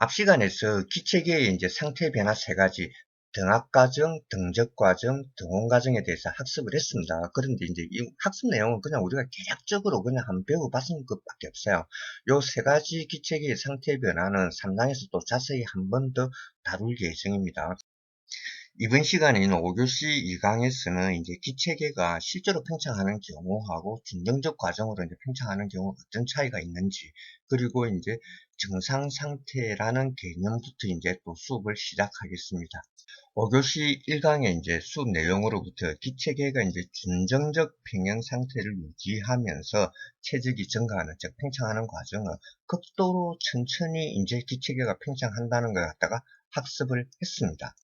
앞 시간에서 기체계의 이제 상태 변화 세 가지 등압 과정, 등적 과정, 등온 과정에 대해서 학습을 했습니다. 그런데 이제 이 학습 내용은 그냥 우리가 개략적으로 그냥 한번 배워봤은 것밖에 없어요. 요 세 가지 기체계의 상태 변화는 3장에서 또 자세히 한 번 더 다룰 예정입니다. 이번 시간에는 5교시 2강에서는 이제 기체계가 실제로 팽창하는 경우하고 중정적 과정으로 이제 팽창하는 경우 어떤 차이가 있는지 그리고 이제 정상 상태라는 개념부터 이제 또 수업을 시작하겠습니다. 5교시 1강의 이제 수업 내용으로부터 기체계가 이제 준정적 평형 상태를 유지하면서 체적이 증가하는 즉 팽창하는 과정은 극도로 천천히 이제 기체계가 팽창한다는 걸 갖다가 학습을 했습니다.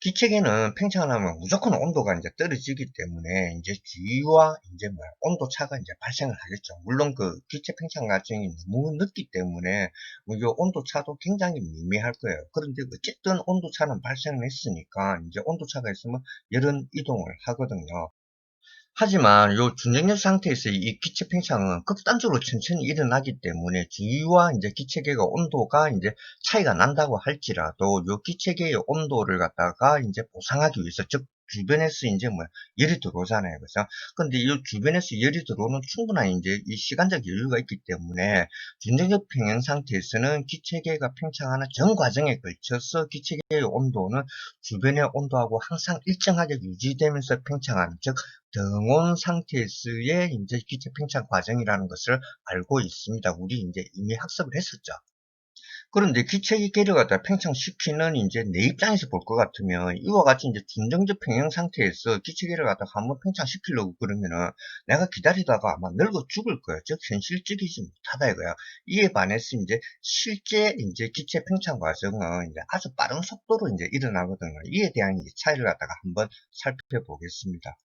기체계는 팽창을 하면 무조건 온도가 이제 떨어지기 때문에 이제 주위와 이제 뭐 온도 차가 이제 발생을 하겠죠. 물론 그 기체 팽창 과정이 너무 늦기 때문에 뭐이 온도 차도 굉장히 미미할 거예요. 그런데 어쨌든 온도 차는 발생을 했으니까 이제 온도 차가 있으면 열은 이동을 하거든요. 하지만 요 준정력 상태에서 이 기체 팽창은 극단적으로 천천히 일어나기 때문에 주위와 이제 기체계의 온도가 이제 차이가 난다고 할지라도 요 기체계의 온도를 갖다가 이제 보상하기 위해서 즉 주변에서 이제 뭐 열이 들어오잖아요. 그래서 근데 이 주변에서 열이 들어오는 충분한 이제 이 시간적 여유가 있기 때문에 준정적 평형 상태에서는 기체계가 팽창하는 전 과정에 걸쳐서 기체계의 온도는 주변의 온도하고 항상 일정하게 유지되면서 팽창하는 즉 등온 상태에서의 이제 기체 팽창 과정이라는 것을 알고 있습니다. 우리 이제 이미 학습을 했었죠. 그런데 기체계를 갖다 팽창시키는 이제 내 입장에서 볼 것 같으면 이와 같이 이제 준정적 평형 상태에서 기체계를 갖다 한번 팽창시키려고 그러면은 내가 기다리다가 아마 늙어 죽을 거야. 즉 현실적이지 못하다 이거야. 이에 반해서 이제 실제 이제 기체 팽창 과정은 이제 아주 빠른 속도로 이제 일어나거든요. 이에 대한 이제 차이를 갖다가 한번 살펴보겠습니다.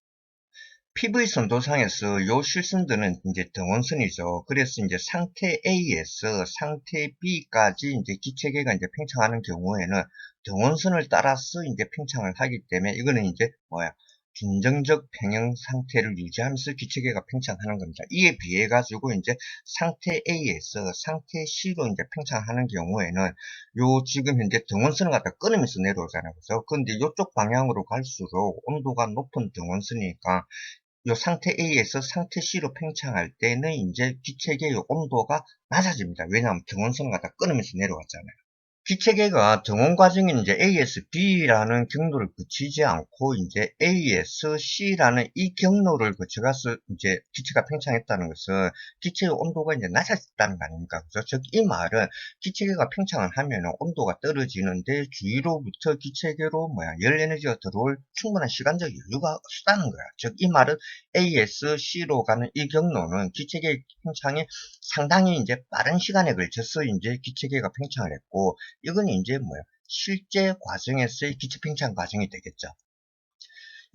PV 선도상에서 요 실선들은 이제 등원선이죠. 그래서 이제 상태 A에서 상태 B까지 이제 기체계가 이제 팽창하는 경우에는 등원선을 따라서 이제 팽창을 하기 때문에 이거는 이제 뭐야 균정적 평형 상태를 유지하면서 기체계가 팽창하는 겁니다. 이에 비해 가지고 이제 상태 A에서 상태 C로 이제 팽창하는 경우에는 요 지금 현재 등원선을 갖다 끊으면서 내려오잖아요. 그래서 근데 이쪽 방향으로 갈수록 온도가 높은 등원선이니까 이 상태 A에서 상태 C로 팽창할 때는 이제 기체계의 온도가 낮아집니다. 왜냐하면 등원선을 갖다 끊으면서 내려왔잖아요. 기체계가 등원 과정에 이제 A에서 B라는 경로를 거치지 않고 이제 A에서 C라는 이 경로를 거쳐가서 이제 기체가 팽창했다는 것은 기체의 온도가 이제 낮아졌다는 거 아닙니까? 그죠? 즉, 이 말은 기체계가 팽창을 하면 온도가 떨어지는데 주위로부터 기체계로 뭐야, 열 에너지가 들어올 충분한 시간적 여유가 없다는 거야. 즉, 이 말은 A에서 C로 가는 이 경로는 기체계 팽창이 상당히 이제 빠른 시간에 걸쳐서 이제 기체계가 팽창을 했고, 이건 이제 뭐야? 실제 과정에서의 기체 팽창 과정이 되겠죠.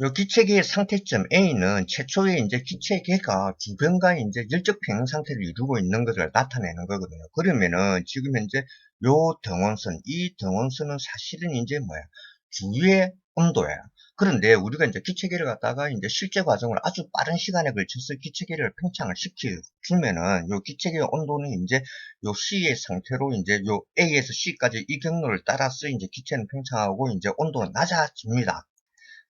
이 기체계의 상태점 A는 최초의 이제 기체계가 주변과 이제 열적 평형 상태를 이루고 있는 것을 나타내는 거거든요. 그러면은 지금 현재 요 등원선, 이 등원선은 사실은 이제 뭐야? 주위의 온도야. 그런데 우리가 이제 기체계를 갖다가 이제 실제 과정을 아주 빠른 시간에 걸쳐서 기체계를 팽창을 시켜주면은 요 기체계의 온도는 이제 요 C의 상태로 이제 요 A에서 C까지 이 경로를 따라서 이제 기체는 팽창하고 이제 온도는 낮아집니다.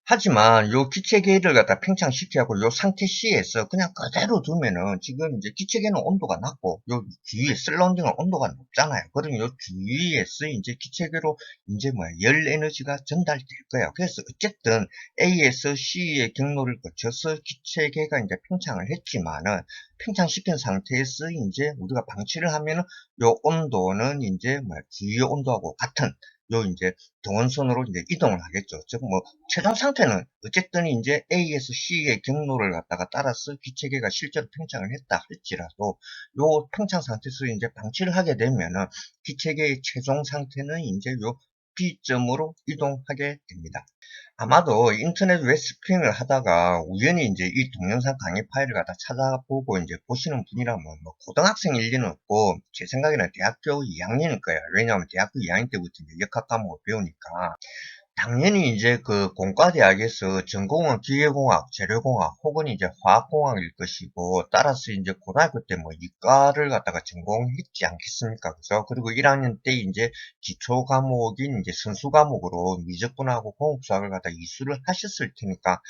하지만 요 기체계를 갖다 팽창시키고 요 상태 C에서 그냥 그대로 두면은 지금 이제 기체계는 온도가 낮고 요 주위에 슬라운딩은 온도가 높잖아요. 그럼 요 주위에서 이제 기체계로 이제 뭐야 열 에너지가 전달될 거예요. 그래서 어쨌든 A에서 C의 경로를 거쳐서 기체계가 이제 팽창을 했지만은 팽창시킨 상태에서 이제 우리가 방치를 하면은 요 온도는 이제 뭐야 주위의 온도하고 같은 요 이제 동원선으로 이제 이동을 하겠죠. 즉 뭐 최종 상태는 어쨌든 이제 A에서 C의 경로를 갖다가 따라서 기체계가 실제로 팽창을 했다 할지라도 요 팽창 상태에서 이제 방치를 하게 되면은 기체계의 최종 상태는 이제 요 B점으로 이동하게 됩니다. 아마도 인터넷 웹스크링을 하다가 우연히 이제 이 동영상 강의 파일을 갖다 찾아보고 이제 보시는 분이라면 뭐 고등학생일 리는 없고 제 생각에는 대학교 2학년일 거예요. 왜냐하면 대학교 2학년 때부터 이제 역학 과목을 배우니까 당연히 이제 그 공과대학에서 전공은 기계공학, 재료공학 혹은 이제 화학공학일 것이고 따라서 이제 고등학교 때 뭐 이과를 갖다가 전공했지 않겠습니까? 그죠? 그리고 1학년 때 이제 기초 과목인 이제 선수 과목으로 미적분하고 공업수학을 갖다 이수를 하셨을 테니까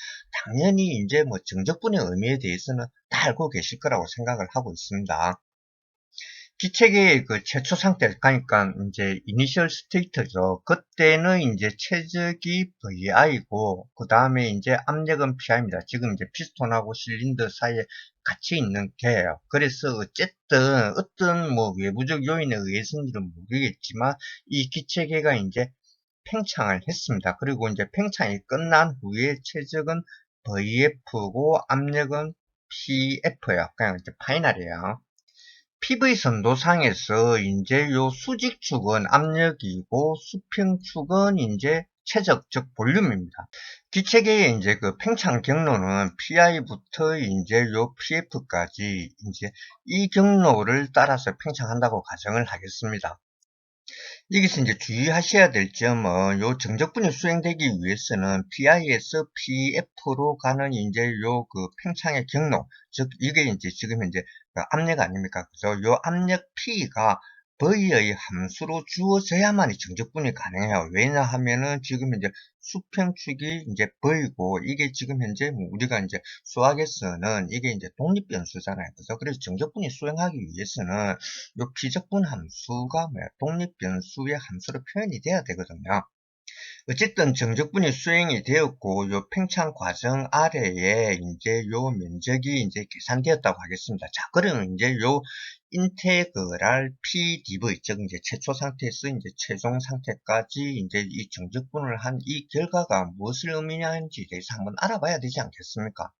당연히 이제 뭐 정적분의 의미에 대해서는 다 알고 계실 거라고 생각을 하고 있습니다. 기체계의 그 최초 상태, 그러니까 이제 이니셜 스테이트죠. 그때는 이제 최적이 VI고, 그 다음에 이제 압력은 PI입니다. 지금 이제 피스톤하고 실린더 사이에 같이 있는 개예요. 그래서 어쨌든 어떤 뭐 외부적 요인에 의해서인지는 모르겠지만, 이 기체계가 이제 팽창을 했습니다. 그리고 이제 팽창이 끝난 후에 최적은 VF고, 압력은 PF예요. 그냥 이제 파이널이에요. PV 선도 상에서 이제 요 수직축은 압력이고 수평축은 이제 최적, 즉 볼륨입니다. 기체계의 이제 그 팽창 경로는 PI부터 이제 요 PF까지 이제 이 경로를 따라서 팽창한다고 가정을 하겠습니다. 여기서 이제 주의하셔야 될 점은 요 정적분이 수행되기 위해서는 PI에서 PF로 가는 이제 요 그 팽창의 경로, 즉 이게 이제 지금 현재 그 압력 아닙니까? 그죠? 요 압력 P가 V의 함수로 주어져야만이 정적분이 가능해요. 왜냐하면은 지금 이제 수평축이 이제 V고 이게 지금 현재 뭐 우리가 이제 수학에서는 이게 이제 독립변수잖아요. 그죠? 그래서 정적분이 수행하기 위해서는 요 피적분 함수가 뭐야? 독립변수의 함수로 표현이 돼야 되거든요. 어쨌든 정적분이 수행이 되었고 요 팽창 과정 아래에 이제 요 면적이 이제 계산되었다고 하겠습니다. 자, 그러면 이제 요 인테그랄 PDV 즉 이제 최초 상태에서 이제 최종 상태까지 이제 이 정적분을 한 이 결과가 무엇을 의미하는지에 대해서 한번 알아봐야 되지 않겠습니까?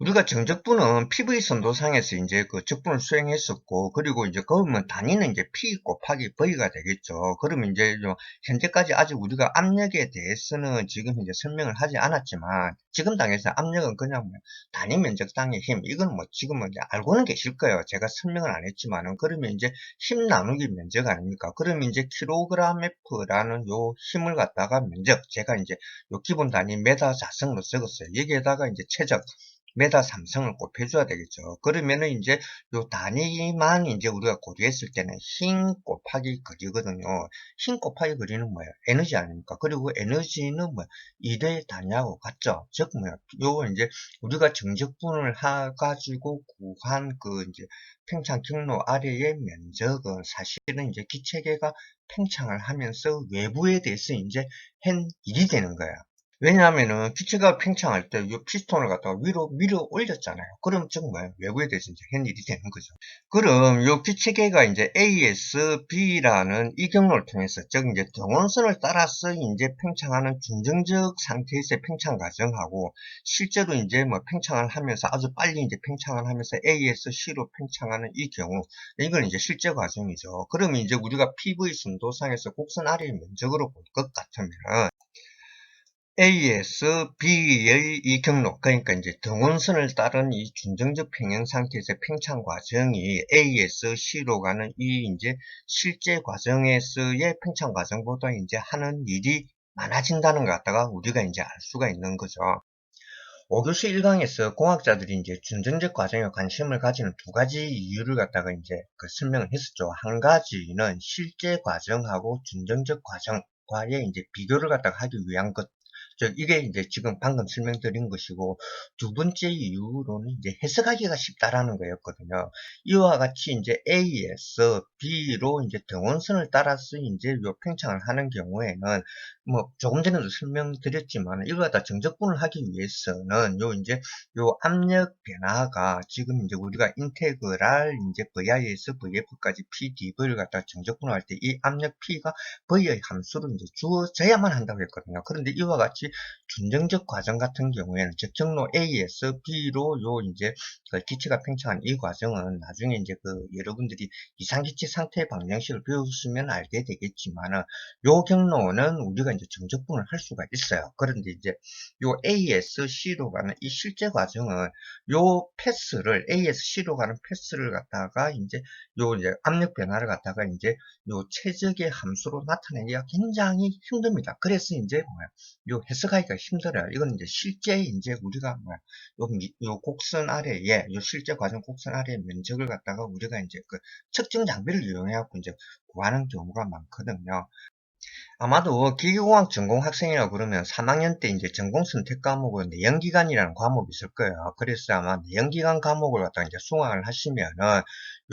우리가 정적분은 PV 선도상에서 이제 그 적분을 수행했었고, 그리고 이제 그러면 단위는 이제 P 곱하기 V가 되겠죠. 그러면 이제 좀 현재까지 아직 우리가 압력에 대해서는 지금 이제 설명을 하지 않았지만, 지금 당에서 압력은 그냥 뭐 단위 면적당의 힘, 이건 뭐 지금은 이제 알고는 계실 거예요. 제가 설명을 안 했지만은, 그러면 이제 힘 나누기 면적 아닙니까? 그러면 이제 킬로그램 F라는 요 힘을 갖다가 면적, 제가 이제 요 기본 단위 메다 자성으로 적었어요. 여기에다가 이제 최적, 메다 삼성을 곱해줘야 되겠죠. 그러면은 이제 요 단위만 이제 우리가 고려했을 때는 힘 곱하기 거리거든요. 힘 곱하기 거리는 뭐예요? 에너지 아닙니까? 그리고 에너지는 뭐 2대 단위하고 같죠. 즉 뭐야? 요 이제 우리가 정적분을 해가지고 구한 그 이제 팽창 경로 아래의 면적은 사실은 이제 기체계가 팽창을 하면서 외부에 대해서 이제 한 일이 되는 거야. 왜냐하면은 기체가 팽창할 때 이 피스톤을 갖다가 위로 밀어 올렸잖아요. 그럼 정말 외부에 대해서 이제 한 일이 되는 거죠. 그럼 이 기체계가 이제 AS, B라는 이 경로를 통해서 즉 이제 등원선을 따라서 이제 팽창하는 중정적 상태에서의 팽창 과정하고 실제로 이제 뭐 팽창을 하면서 아주 빨리 이제 팽창을 하면서 AS, C로 팽창하는 이 경우 이건 이제 실제 과정이죠. 그러면 이제 우리가 PV 순도상에서 곡선 아래의 면적으로 볼 것 같으면 AS, B의 이 경로, 그러니까 이제 등원선을 따른 이 준정적 평형 상태에서 팽창 과정이 AS, C로 가는 이 이제 실제 과정에서의 팽창 과정보다 이제 하는 일이 많아진다는 것 같다가 우리가 이제 알 수가 있는 거죠. 5교시 1강에서 공학자들이 이제 준정적 과정에 관심을 가지는 두 가지 이유를 갖다가 이제 그 설명을 했었죠. 한 가지는 실제 과정하고 준정적 과정 과의 이제 비교를 갖다가 하기 위한 것. 즉 이게 이제 지금 방금 설명드린 것이고 두 번째 이유로는 이제 해석하기가 쉽다라는 거였거든요. 이와 같이 이제 A에서 B로 이제 등원선을 따라서 이제 요 팽창을 하는 경우에는 뭐 조금 전에도 설명드렸지만 이걸 갖다 정적분을 하기 위해서는 요 이제 요 압력 변화가 지금 이제 우리가 인테그랄 이제 VI에서 VF까지 PDV를 갖다 정적분을 할때 이 압력 P가 V의 함수로 이제 주어져야만 한다고 했거든요. 그런데 이와 같이 준정적 과정 같은 경우에는 적정로 A에서 B로 요 이제 그 기체가 팽창한 이 과정은 나중에 이제 그 여러분들이 이상기체 상태 방정식을 배우시면 알게 되겠지만은 요 경로는 우리가 이제 정적분을 할 수가 있어요. 그런데 이제 요 A에서 C로 가는 이 실제 과정은 요 패스를 A에서 C로 가는 패스를 갖다가 이제 요 이제 압력 변화를 갖다가 이제 요 최적의 함수로 나타내기가 굉장히 힘듭니다. 그래서 이제 뭐야 요 해석하기가 힘들어요. 이건 이제 실제 이제 우리가 뭐야 요, 미- 요 곡선 아래에 요 실제 과정 곡선 아래의 면적을 갖다가 우리가 이제 그 측정 장비를 이용해 갖고 이제 구하는 경우가 많거든요. 아마도 기계공학 전공 학생이라고 그러면 3학년 때 이제 전공 선택 과목은 내연기관이라는 과목이 있을 거예요. 그래서 아마 내연기관 과목을 갖다가 이제 수강을 하시면은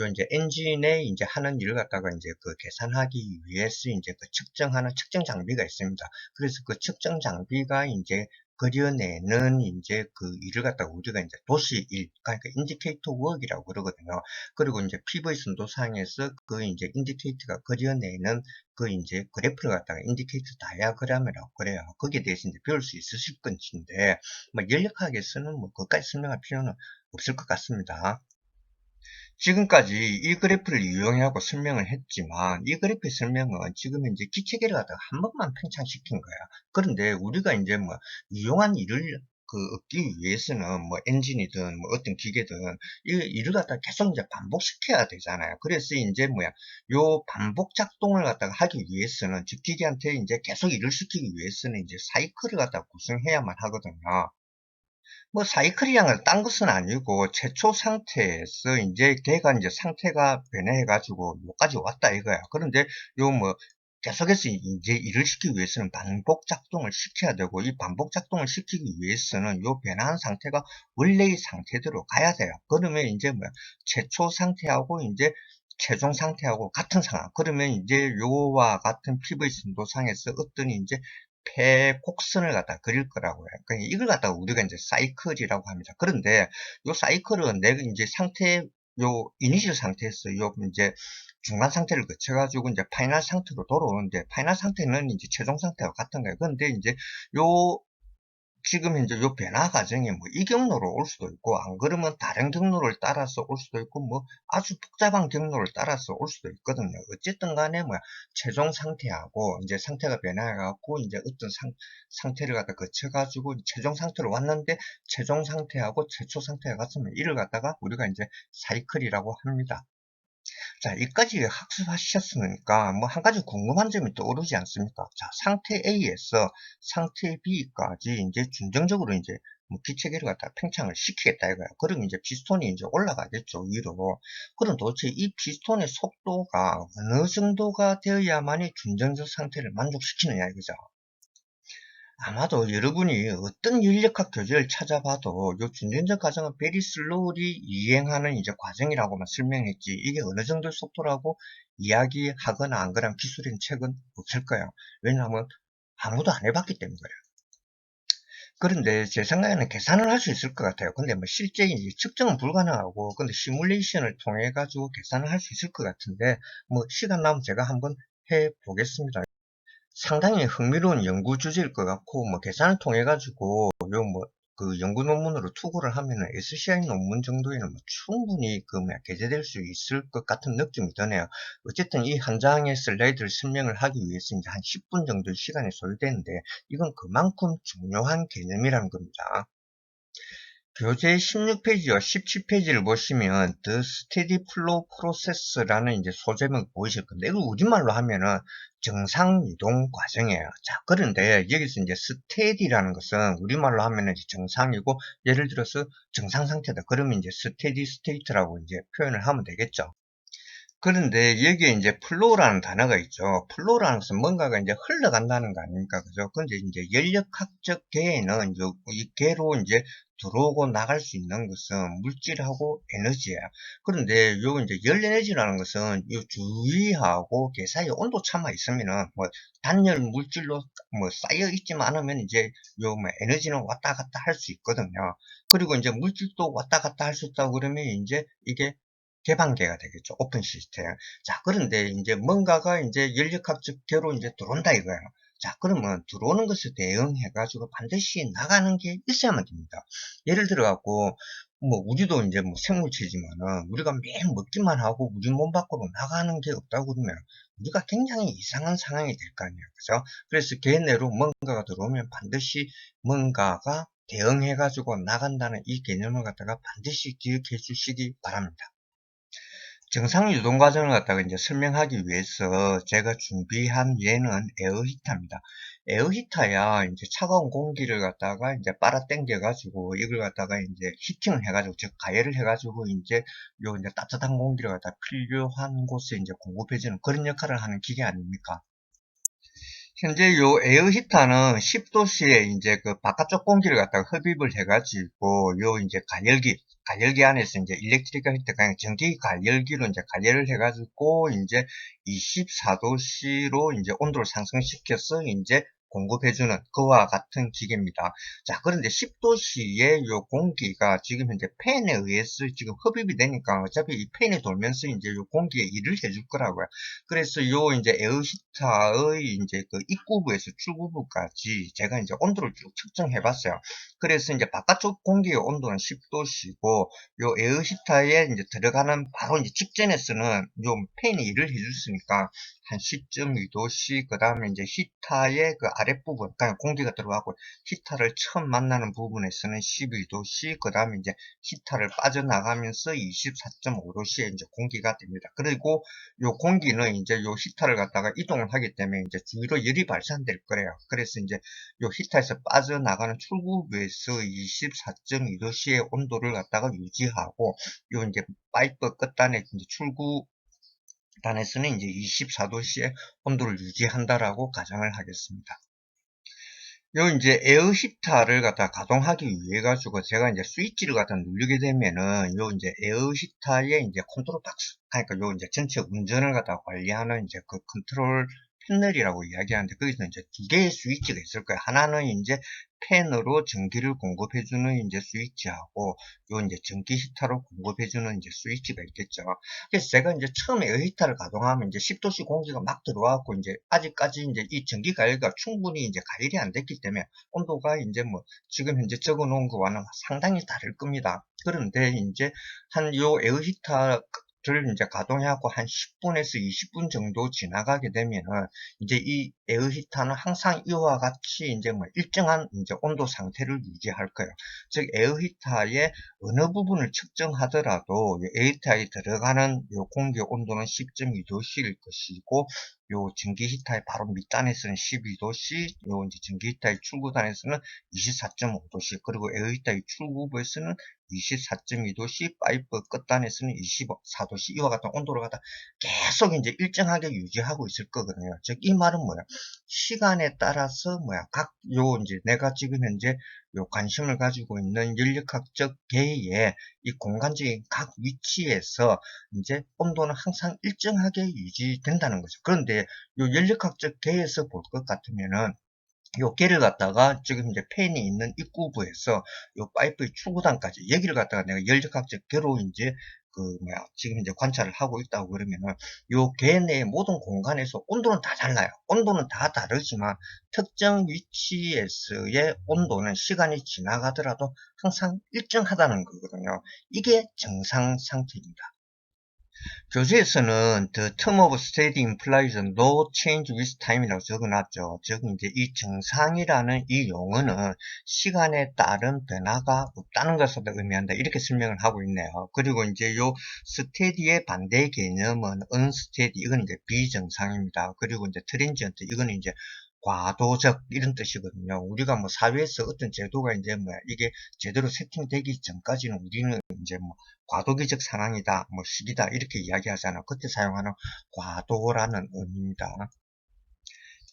요 이제 엔진에 이제 하는 일을 갖다가 이제 그 계산하기 위해서 이제 그 측정하는 측정 장비가 있습니다. 그래서 그 측정 장비가 이제 그려내는 이제 그 일을 갖다가 우리가 이제 도시 일, 그러니까 인디케이터 워크이라고 그러거든요. 그리고 이제 PV 선도상에서 그 이제 인디케이터가 그려내는 그 이제 그래프를 갖다가 인디케이터 다이아그램이라고 그래요. 거기에 대해서 이제 배울 수 있으실 건데, 뭐 연력학에서는 뭐 그것까지 설명할 필요는 없을 것 같습니다. 지금까지 이 그래프를 이용하고 설명을 했지만 이 그래프의 설명은 지금 이제 기체계를 갖다가 한 번만 팽창시킨 거야. 그런데 우리가 이제 뭐 이용한 일을 그 얻기 위해서는 뭐 엔진이든 뭐 어떤 기계든 이 일을 갖다가 계속 이제 반복시켜야 되잖아요. 그래서 이제 뭐야 요 반복 작동을 갖다가 하기 위해서는 즉 기계한테 이제 계속 일을 시키기 위해서는 이제 사이클을 갖다가 구성해야만 하거든요. 뭐 사이클이랑은 딴 것은 아니고 최초 상태에서 이제 걔가 이제 상태가 변해가지고 여기까지 왔다 이거야. 그런데 요 뭐 계속해서 이제 일을 시키기 위해서는 반복 작동을 시켜야 되고 이 반복 작동을 시키기 위해서는 요 변화한 상태가 원래의 상태대로 가야 돼요. 그러면 이제 뭐 최초 상태하고 이제 최종 상태하고 같은 상황. 그러면 이제 요와 같은 PV 선도상에서 어떤 이제 폐 곡선을 갖다 그릴 거라고요. 그러니까 이걸 갖다가 우리가 이제 사이클이라고 합니다. 그런데 요 사이클은 내가 이제 상태 요 이니셜 상태에서 요 이제 중간 상태를 거쳐가지고 이제 파이널 상태로 돌아오는데 파이널 상태는 이제 최종 상태와 같은 거예요. 그런데 이제 요 지금 현재 요 변화 과정이 뭐 이 경로로 올 수도 있고 안 그러면 다른 경로를 따라서 올 수도 있고 뭐 아주 복잡한 경로를 따라서 올 수도 있거든요. 어쨌든 간에 뭐야 최종 상태하고 이제 상태가 변화해 갖고 이제 어떤 상, 상태를 갖다 거쳐 가지고 최종 상태로 왔는데 최종 상태하고 최초 상태가 같으면 이를 갖다가 우리가 이제 사이클이라고 합니다. 자, 여기까지 학습하셨으니까 뭐 한 가지 궁금한 점이 떠오르지 않습니까? 자, 상태 A에서 상태 B까지 이제 준정적으로 이제 뭐 기체계를 갖다 팽창을 시키겠다 이거야. 그러면 이제 피스톤이 이제 올라가겠죠, 위로. 그럼 도대체 이 피스톤의 속도가 어느 정도가 되어야만이 준정적 상태를 만족시키느냐 이거죠. 아마도 여러분이 어떤 인력학 교재를 찾아봐도 요 준전적 과정은 베리 슬로우리 이행하는 이제 과정이라고만 설명했지 이게 어느 정도 속도라고 이야기하거나 안 그런 기술인 책은 없을 거예요. 왜냐하면 아무도 안 해봤기 때문에 그래요. 그런데 제 생각에는 계산을 할 수 있을 것 같아요. 근데 뭐 실제 이제 측정은 불가능하고 근데 시뮬레이션을 통해 가지고 계산을 할 수 있을 것 같은데 뭐 시간 나면 제가 한번 해 보겠습니다. 상당히 흥미로운 연구 주제일 것 같고, 뭐, 계산을 통해 가지고, 요, 뭐, 그 연구 논문으로 투고를 하면은 SCI 논문 정도에는 뭐 충분히 그 뭐야 게재될 수 있을 것 같은 느낌이 드네요. 어쨌든 이 한 장의 슬라이드를 설명을 하기 위해서 이제 한 10분 정도의 시간이 소요되는데 이건 그만큼 중요한 개념이라는 겁니다. 교재 16페이지와 17페이지를 보시면 The Steady Flow Process라는 이제 소제목 보이실 건데 이걸 우리말로 하면은 정상 이동 과정이에요. 자, 그런데 여기서 이제 steady라는 것은 우리말로 하면은 이제 정상이고 예를 들어서 정상 상태다. 그러면 이제 steady state라고 이제 표현을 하면 되겠죠. 그런데 여기에 이제 플로우라는 단어가 있죠. 플로우라는 것은 뭔가가 이제 흘러간다는 거 아닙니까? 그죠? 근데 이제 연력학적 개에는 이 개로 이제 들어오고 나갈 수 있는 것은 물질하고 에너지예요. 그런데 요 이제 열 에너지라는 것은 요 주위하고 개 사이에 온도 차만 있으면은 뭐 단열 물질로 뭐 쌓여 있지만 않으면 이제 요 뭐 에너지는 왔다 갔다 할 수 있거든요. 그리고 이제 물질도 왔다 갔다 할 수 있다고 그러면 이제 이게 개방계가 되겠죠. 오픈 시스템. 자, 그런데 이제 뭔가가 이제 연력학적 개로 이제 들어온다 이거예요. 자, 그러면 들어오는 것에 대응해 가지고 반드시 나가는 게 있어야만 됩니다. 예를 들어 갖고, 뭐, 우리도 이제 뭐 생물체지만은, 우리가 매일 먹기만 하고 우리 몸 밖으로 나가는 게 없다고 그러면, 우리가 굉장히 이상한 상황이 될 거 아니에요. 그죠? 그래서 개내로 뭔가가 들어오면 반드시 뭔가가 대응해 가지고 나간다는 이 개념을 갖다가 반드시 기억해 주시기 바랍니다. 정상 유동 과정을 갖다가 이제 설명하기 위해서 제가 준비한 예는 에어히터입니다. 에어히터야 이제 차가운 공기를 갖다가 이제 빨아 당겨 가지고 이걸 갖다가 이제 히팅을 해 가지고 즉 가열을 해 가지고 이제 요 이제 따뜻한 공기를 갖다 필요한 곳에 이제 공급해 주는 그런 역할을 하는 기계 아닙니까? 현재 요 에어 히터는 10도씨에 이제 그 바깥쪽 공기를 갖다가 흡입을 해가지고 요 이제 가열기, 가열기 안에서 이제 일렉트리컬 히터, 그냥 전기 가열기로 이제 가열을 해가지고 이제 24도씨로 이제 온도를 상승시켜서 이제 공급해주는 그와 같은 기계입니다. 자, 그런데 10도씨의 요 공기가 지금 현재 팬에 의해서 지금 흡입이 되니까 어차피 이 팬이 돌면서 이제 요 공기에 일을 해줄 거라고요. 그래서 요 이제 에어히터의 이제 그 입구부에서 출구부까지 제가 이제 온도를 쭉 측정해 봤어요. 그래서 이제 바깥쪽 공기의 온도는 10도씨고 요 에어히터에 이제 들어가는 바로 이제 직전에서는 요 팬이 일을 해줬으니까 한 10.2도씨 그 다음에 이제 히타의 그 아랫부분 그냥 공기가 들어가고 히타를 처음 만나는 부분에서는 12도씨 그 다음에 이제 히타를 빠져나가면서 24.5도씨에 이제 공기가 됩니다. 그리고 요 공기는 이제 요 히타를 갖다가 이동을 하기 때문에 이제 주위로 열이 발산될 거래요. 그래서 이제 요 히타에서 빠져나가는 출구부에서 24.2도씨의 온도를 갖다가 유지하고 요 이제 파이프 끝단에 이제 출구 단에서는 이제 24도씨의 온도를 유지한다라고 가정을 하겠습니다. 요 이제 에어 히터를 갖다 가동하기 위해 가지고 제가 이제 스위치를 갖다 누르게 되면은 요 이제 에어 히터의 이제 컨트롤 박스 그러니까 요 이제 전체 운전을 갖다 관리하는 이제 그 컨트롤 패널이라고 이야기하는데 거기서 이제 두 개의 스위치가 있을 거예요. 하나는 이제 팬으로 전기를 공급해주는 이제 스위치하고 요 이제 전기 히터로 공급해주는 이제 스위치가 있겠죠. 그래서 제가 이제 처음에 이 히터를 가동하면 이제 10도씨 공기가 막 들어와갖고 이제 아직까지 이제 이 전기 가열과 충분히 이제 가열이 안 됐기 때문에 온도가 이제 뭐 지금 현재 적어 놓은 거와는 상당히 다를 겁니다. 그런데 이제 한 요 에어 히터 를 이제 가동해갖고 한 10분에서 20분 정도 지나가게 되면은 이제 이 에어 히터는 항상 이와 같이 이제 뭐 일정한 이제 온도 상태를 유지할 거예요. 즉 에어 히터의 어느 부분을 측정하더라도 에어 히터에 들어가는 요 공기 온도는 10.2도씨일 것이고 요 전기 히터의 바로 밑단에서는 12도씨, 요 이제 전기 히터의 출구단에서는 24.5도씨, 그리고 에어 히터의 출구부에서는 24.2도씨, 파이프 끝단에서는 24도씨, 이와 같은 온도를 갖다 계속 이제 일정하게 유지하고 있을 거거든요. 즉, 이 말은 뭐야? 시간에 따라서 뭐야? 각, 요 이제 내가 지금 현재 요 관심을 가지고 있는 연력학적 계의 이 공간적인 각 위치에서 이제 온도는 항상 일정하게 유지된다는 거죠. 그런데 요 연력학적 계에서 볼 것 같으면은 요 개를 갖다가 지금 이제 팬이 있는 입구부에서 요 파이프의 출구단까지 여기를 갖다가 내가 연력학적 개로 이제 그 뭐야 지금 이제 관찰을 하고 있다고 그러면은 요 개 내의 모든 공간에서 온도는 다 달라요. 온도는 다 다르지만 특정 위치에서의 온도는 시간이 지나가더라도 항상 일정하다는 거거든요. 이게 정상 상태입니다. 교재에서는 the term of state implies no change with time이라고 적어놨죠. 즉 이제 이 정상이라는 이 용어는 시간에 따른 변화가 없다는 것을 의미한다. 이렇게 설명을 하고 있네요. 그리고 이제 요 steady의 반대 개념은 unsteady 이건 이제 비정상입니다. 그리고 이제 transient 이거는 이제 과도적 이런 뜻이거든요. 우리가 뭐 사회에서 어떤 제도가 이제 뭐 이게 제대로 세팅되기 전까지는 우리는 이제 뭐 과도기적 상황이다, 뭐 시기다 이렇게 이야기하잖아. 그때 사용하는 과도라는 의미입니다.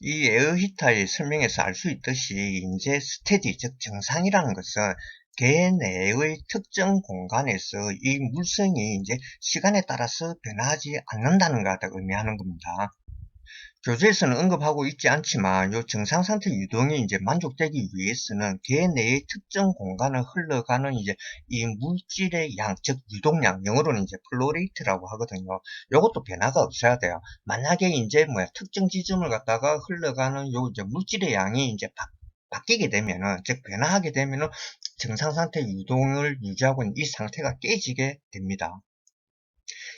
이 에어히터의 설명에서 알 수 있듯이 이제 스테디 즉 정상이라는 것은 개 내의 특정 공간에서 이 물성이 이제 시간에 따라서 변하지 않는다는 것을 의미하는 겁니다. 교재에서는 언급하고 있지 않지만 요 정상 상태 유동이 이제 만족되기 위해서는 개 내의 특정 공간을 흘러가는 이제 이 물질의 양, 즉 유동량, 영어로는 이제 플로레이트라고 하거든요. 요것도 변화가 없어야 돼요. 만약에 이제 뭐야 특정 지점을 갖다가 흘러가는 요 이제 물질의 양이 이제 바, 바뀌게 되면은 즉 변화하게 되면은 정상 상태 유동을 유지하고 있는 이 상태가 깨지게 됩니다.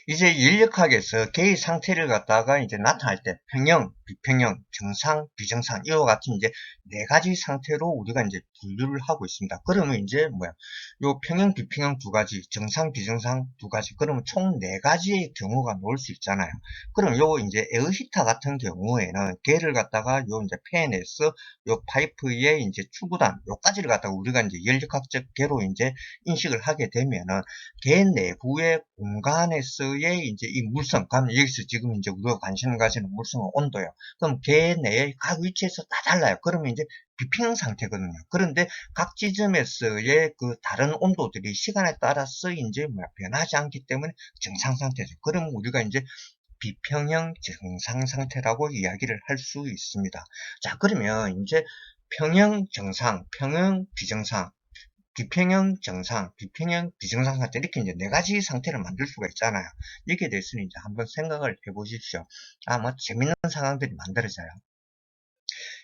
이제 인력학에서 개의 상태를 갖다가 이제 나타날 때 평형, 비평형, 정상, 비정상 이와 같은 이제 네 가지 상태로 우리가 이제 분류를 하고 있습니다. 그러면 이제 뭐야? 요 평형, 비평형 두 가지, 정상, 비정상 두 가지. 그러면 총 네 가지의 경우가 나올 수 있잖아요. 그럼 요 이제 에어히터 같은 경우에는 개를 갖다가 요 이제 팬에서 요 파이프의 이제 출구단 요까지를 갖다가 우리가 이제 연력학적 개로 이제 인식을 하게 되면은 개 내부의 공간에서의 이제 이 물성, 그럼 여기서 지금 이제 우리가 관심을 가지는 물성은 온도예요. 그럼 개 내의 각 위치에서 다 달라요. 그러면 이제 비평형 상태거든요. 그런데 각 지점에서의 그 다른 온도들이 시간에 따라서 이제 변하지 않기 때문에 정상 상태죠. 그럼 우리가 이제 비평형 정상 상태라고 이야기를 할 수 있습니다. 자, 그러면 이제 평형 정상, 평형 비정상, 비평형 정상, 비평형 비정상 상태 이렇게 이제 네 가지 상태를 만들 수가 있잖아요. 여기에 대해서는 이제 한번 생각을 해보십시오. 아마 재밌는 상황들이 만들어져요.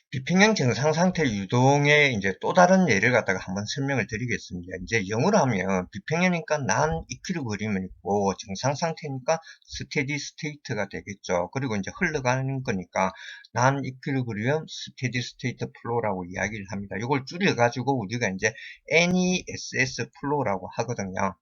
비평형 정상 상태 유동의 이제 또 다른 예를 갖다가 한번 설명을 드리겠습니다. 이제 영어로 하면 비평형이니까 난 이퀴리브리움이 있고 정상 상태니까 스테디 스테이트가 되겠죠. 그리고 이제 흘러가는 거니까 난 이퀴리브리움 스테디 스테이트 플로우라고 이야기를 합니다. 이걸 줄여 가지고 우리가 이제 NESS 플로우라고 하거든요.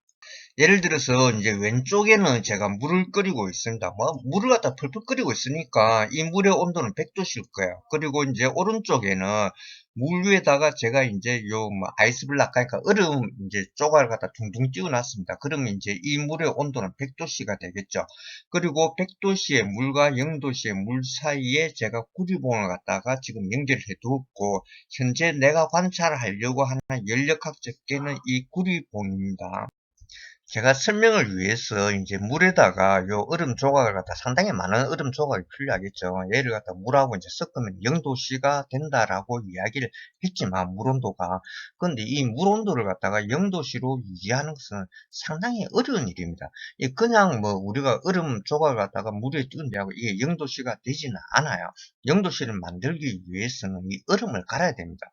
예를 들어서 이제 왼쪽에는 제가 물을 끓이고 있습니다. 뭐 물을 갖다 펄펄 끓이고 있으니까 이 물의 온도는 100도실 거예요. 그리고 이제 오른쪽에는 물 위에다가 제가 이제 요 뭐 아이스블락 그러니까 얼음 이제 조각을 갖다 둥둥 띄워 놨습니다. 그러면 이제 이 물의 온도는 100도씨가 되겠죠. 그리고 100도씨의 물과 0도씨의 물 사이에 제가 구리봉을 갖다가 지금 연결해 두었고 현재 내가 관찰하려고 하는 연력학적 계는 이 구리봉입니다. 제가 설명을 위해서 이제 물에다가 요 얼음 조각을 갖다 상당히 많은 얼음 조각이 필요하겠죠. 얘를 갖다 물하고 이제 섞으면 0도씨가 된다라고 이야기를 했지만 물 온도가 근데 이 물 온도를 갖다가 0도씨로 유지하는 것은 상당히 어려운 일입니다. 그냥 뭐 우리가 얼음 조각을 갖다가 물에 띄운다고 이게 0도씨가 되지는 않아요. 0도씨를 만들기 위해서는 이 얼음을 갈아야 됩니다.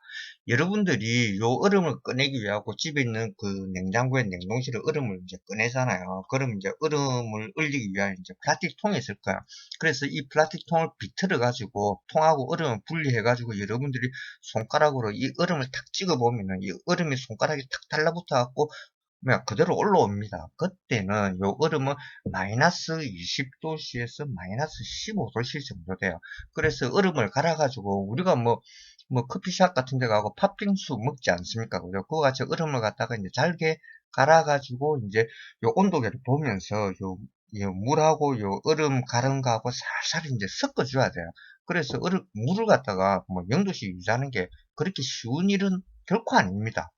여러분들이 요 얼음을 꺼내기 위하고 집에 있는 그 냉장고에 냉동실에 얼음을 이제 꺼내잖아요. 그럼 이제 얼음을 얼리기 위한 이제 플라스틱 통이 있을 거야. 그래서 이 플라스틱 통을 비틀어 가지고 통하고 얼음을 분리해 가지고 여러분들이 손가락으로 이 얼음을 탁 찍어 보면은 이 얼음이 손가락이 탁 달라붙어 갖고 그냥 그대로 올라옵니다. 그때는 요 얼음은 마이너스 20도씨에서 마이너스 15도씨 정도 돼요. 그래서 얼음을 갈아가지고 우리가 뭐, 뭐 커피숍 같은 데 가고 팥빙수 먹지 않습니까? 그죠? 그거 같이 얼음을 갖다가 이제 잘게 갈아가지고 이제 요 온도계를 보면서 요, 요 물하고 요 얼음 갈은 거하고 살살 이제 섞어줘야 돼요. 그래서 얼음, 물을 갖다가 뭐 0도씩 유지하는 게 그렇게 쉬운 일은 결코 아닙니다.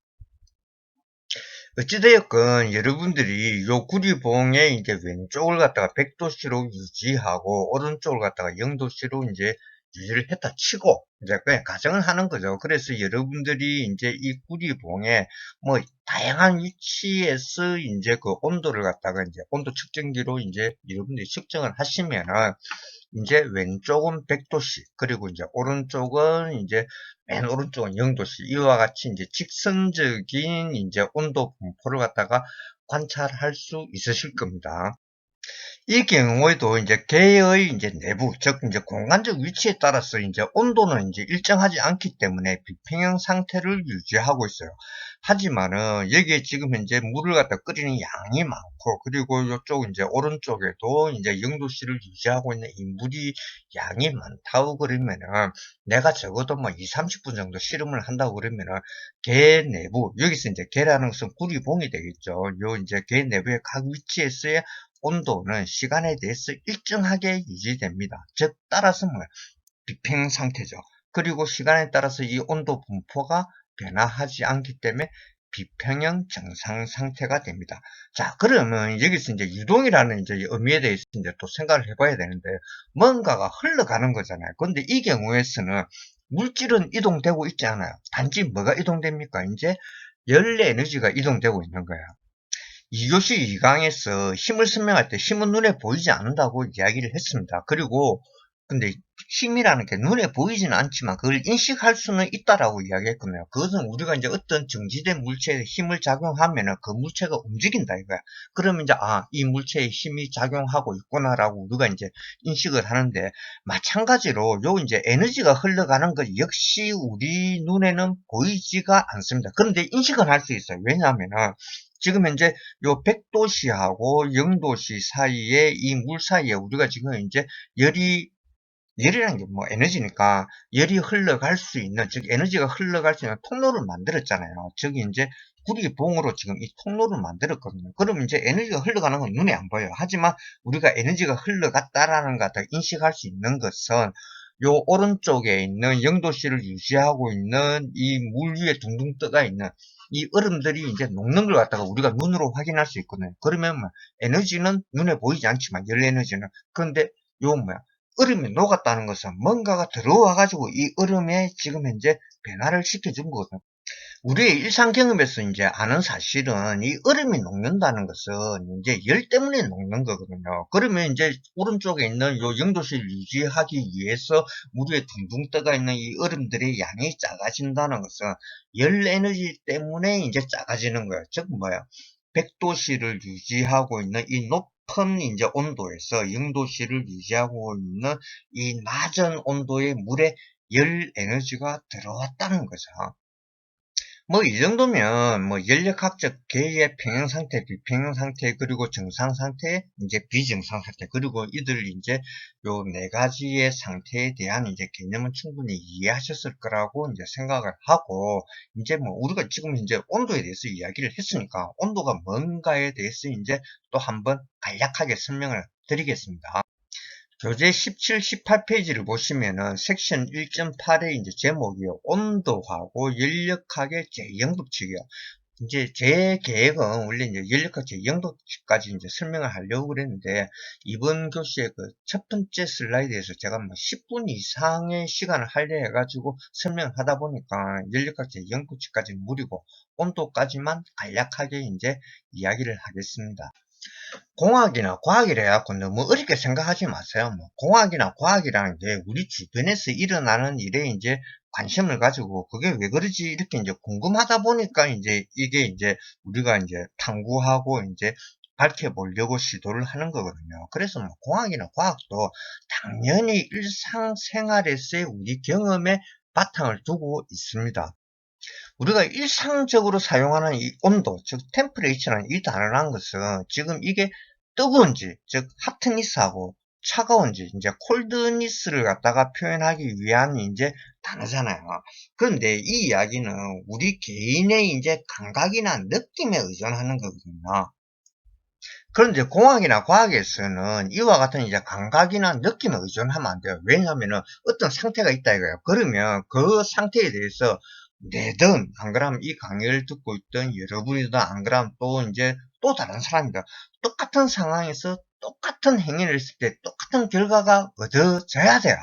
어찌되었건 여러분들이 요 구리봉의 이제 왼쪽을 갖다가 100도씨로 유지하고 오른쪽을 갖다가 0도씨로 이제 유지를 했다 치고 이제 그냥 가정을 하는 거죠. 그래서 여러분들이 이제 이 구리봉에 뭐 다양한 위치에서 이제 그 온도를 갖다가 이제 온도 측정기로 이제 여러분들이 측정을 하시면은 이제 왼쪽은 100도씨 그리고 이제 오른쪽은 이제 맨 오른쪽은 0도씨 이와 같이 이제 직선적인 이제 온도 분포를 갖다가 관찰할 수 있으실 겁니다. 이 경우에도 이제 개의 이제 내부, 즉 이제 공간적 위치에 따라서 이제 온도는 이제 일정하지 않기 때문에 비평형 상태를 유지하고 있어요. 하지만은 여기에 지금 현재 물을 갖다 끓이는 양이 많고 그리고 이쪽 이제 오른쪽에도 이제 0도씨를 유지하고 있는 이 물이 양이 많다고 그러면은 내가 적어도 뭐 2, 30분 정도 실험을 한다고 그러면은 개 내부 여기서 이제 개라는 것은 구리봉이 되겠죠. 요 이제 개 내부의 각 위치에서의 온도는 시간에 대해서 일정하게 유지됩니다. 즉 따라서 뭐 비평 상태죠. 그리고 시간에 따라서 이 온도 분포가 변화하지 않기 때문에 비평형 정상 상태가 됩니다. 자, 그러면 여기서 이제 유동이라는 이제 의미에 대해서 이제 또 생각을 해봐야 되는데, 뭔가가 흘러가는 거잖아요. 근데 이 경우에서는 물질은 이동되고 있지 않아요. 단지 뭐가 이동됩니까? 이제 열 에너지가 이동되고 있는 거야. 2교시 2강에서 힘을 설명할 때 힘은 눈에 보이지 않는다고 이야기를 했습니다. 그리고 근데 힘이라는 게 눈에 보이지는 않지만 그걸 인식할 수는 있다라고 이야기했거든요. 그것은 우리가 이제 어떤 정지된 물체에 힘을 작용하면은 그 물체가 움직인다 이거야. 그러면 이제 아, 이 물체에 힘이 작용하고 있구나라고 우리가 이제 인식을 하는데 마찬가지로 요 이제 에너지가 흘러가는 것 역시 우리 눈에는 보이지가 않습니다. 그런데 인식은 할 수 있어요. 왜냐하면은 지금 현재 요 100도씨하고 0도씨 사이에 이 물 사이에 우리가 지금 이제 열이 열이라는 게 뭐 에너지니까 열이 흘러갈 수 있는 즉 에너지가 흘러갈 수 있는 통로를 만들었잖아요. 즉 이제 구리봉으로 지금 이 통로를 만들었거든요. 그럼 이제 에너지가 흘러가는 건 눈에 안 보여요. 하지만 우리가 에너지가 흘러갔다라는 것을 인식할 수 있는 것은 요 오른쪽에 있는 0도씨를 유지하고 있는 이 물 위에 둥둥 떠가 있는 이 얼음들이 이제 녹는 걸 갖다가 우리가 눈으로 확인할 수 있거든요. 그러면 뭐 에너지는 눈에 보이지 않지만 열 에너지는 그런데 요 뭐야 얼음이 녹았다는 것은 뭔가가 들어와 가지고 이 얼음에 지금 현재 변화를 시켜준 거거든요. 우리의 일상 경험에서 이제 아는 사실은 이 얼음이 녹는다는 것은 이제 열 때문에 녹는 거거든요. 그러면 이제 오른쪽에 있는 요 영도실 유지하기 위해서 물 위에 둥둥 떠가 있는 이 얼음들의 양이 작아진다는 것은 열 에너지 때문에 이제 작아지는 거예요. 즉 뭐야? 100도씨를 유지하고 있는 이 높은 이제 온도에서 0도씨를 유지하고 있는 이 낮은 온도의 물에 열 에너지가 들어왔다는 거죠. 뭐 이 정도면 뭐 연력학적 계의 평형 상태, 비평형 상태, 그리고 정상 상태, 이제 비정상 상태, 그리고 이들 이제 요 네 가지의 상태에 대한 이제 개념은 충분히 이해하셨을 거라고 이제 생각을 하고 이제 뭐 우리가 지금 이제 온도에 대해서 이야기를 했으니까 온도가 뭔가에 대해서 이제 또 한번 간략하게 설명을 드리겠습니다. 교재 17, 18페이지를 보시면은 섹션 1.8의 이제 제목이 온도하고 연력학의 제2형법칙이요. 이제 제 계획은 원래 이제 연력학 제2형법칙까지 이제 설명을 하려고 그랬는데 이번 교시의 그 첫 번째 슬라이드에서 제가 뭐 10분 이상의 시간을 할려 해가지고 설명을 하다 보니까 연력학 제2형법칙까지는 무리고 온도까지만 간략하게 이제 이야기를 하겠습니다. 공학이나 과학이라 해갖고 너무 어렵게 생각하지 마세요. 뭐 공학이나 과학이라는 게 우리 주변에서 일어나는 일에 이제 관심을 가지고 그게 왜 그러지 이렇게 이제 궁금하다 보니까 이제 이게 이제 우리가 이제 탐구하고 이제 밝혀보려고 시도를 하는 거거든요. 그래서 뭐 공학이나 과학도 당연히 일상생활에서의 우리 경험에 바탕을 두고 있습니다. 우리가 일상적으로 사용하는 이 온도, 즉 템퍼레이처라는 이 단어라는 것은 지금 이게 뜨거운지, 즉 핫니스하고 차가운지, 이제 콜드니스를 갖다가 표현하기 위한 이제 단어잖아요. 그런데 이 이야기는 우리 개인의 이제 감각이나 느낌에 의존하는 거거든요. 그런데 공학이나 과학에서는 이와 같은 이제 감각이나 느낌에 의존하면 안 돼요. 왜냐하면 어떤 상태가 있다 이거예요. 그러면 그 상태에 대해서 내든 안 그러면 이 강의를 듣고 있던 여러분이든 안 그러면 또 이제 또 다른 사람이다. 똑같은 상황에서 똑같은 행위를 했을 때 똑같은 결과가 얻어져야 돼요.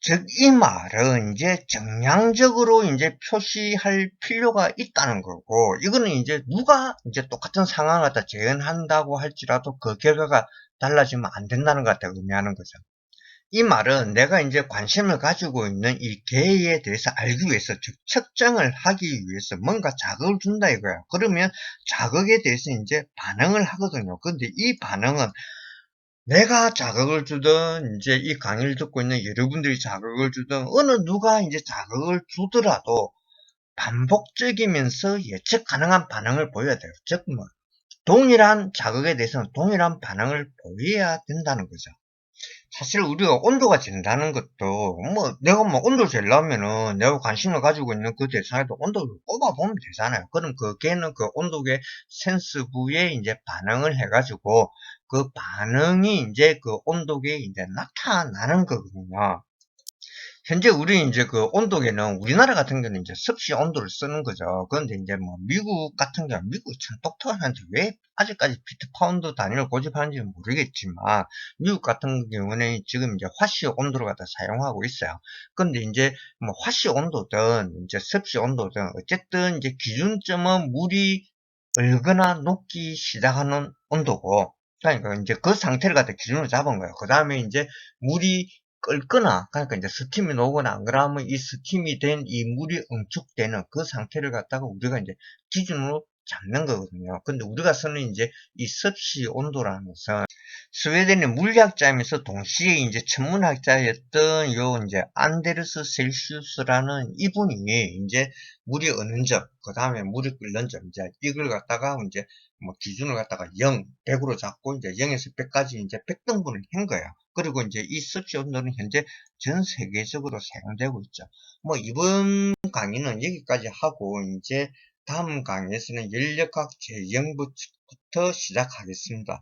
즉, 이 말은 이제 정량적으로 이제 표시할 필요가 있다는 거고, 이거는 이제 누가 이제 똑같은 상황을 갖다 재현한다고 할지라도 그 결과가 달라지면 안 된다는 것 같다 의미하는 거죠. 이 말은 내가 이제 관심을 가지고 있는 이 개에 대해서 알기 위해서 즉 측정을 하기 위해서 뭔가 자극을 준다 이거야. 그러면 자극에 대해서 이제 반응을 하거든요. 근데 이 반응은 내가 자극을 주든 이제 이 강의를 듣고 있는 여러분들이 자극을 주든 어느 누가 이제 자극을 주더라도 반복적이면서 예측 가능한 반응을 보여야 돼요. 즉 뭐 동일한 자극에 대해서는 동일한 반응을 보여야 된다는 거죠. 사실 우리가 온도가 진다는 것도 뭐 내가 뭐 온도 재려면은 내가 관심을 가지고 있는 그 대상에도 온도를 꼽아보면 되잖아요. 그럼 그 걔는 그 온도계 센스 부에 이제 반응을 해가지고 그 반응이 이제 그 온도계에 이제 나타나는 거거든요. 현재 우리 이제 그 온도계는 우리나라 같은 경우는 이제 습시 온도를 쓰는 거죠. 그런데 이제 뭐 미국 같은 경우 미국이 참 똑똑한데 왜 아직까지 피트 파운드 단위를 고집하는지 는 모르겠지만 미국 같은 경우는 지금 이제 화씨 온도를 갖다 사용하고 있어요. 근데 이제 뭐 화씨 온도든 이제 습시 온도든 어쨌든 이제 기준점은 물이 얼거나 녹기 시작하는 온도고 그러니까 이제 그 상태를 갖다 기준으로 잡은 거예요. 그 다음에 이제 물이 끓거나 그러니까 이제 스팀이 나오거나 안 그러면 이 스팀이 된 이 물이 응축되는 그 상태를 갖다가 우리가 이제 기준으로 잡는 거거든요. 근데 우리가 쓰는 이제 이 습시 온도라는 것은 스웨덴의 물리학자이면서 동시에 이제 천문학자였던 요 이제 안데르스 셀시우스라는 이분이 이제 물이 어느 점, 그 다음에 물이 끓는 점, 이제 이걸 갖다가 이제 뭐 기준을 갖다가 0, 100으로 잡고 이제 0에서 100까지 이제 100등분을 한 거예요. 그리고 이제 이 습시 온도는 현재 전 세계적으로 사용되고 있죠. 뭐 이번 강의는 여기까지 하고 이제 다음 강의에서는 연력학 제0부터 시작하겠습니다.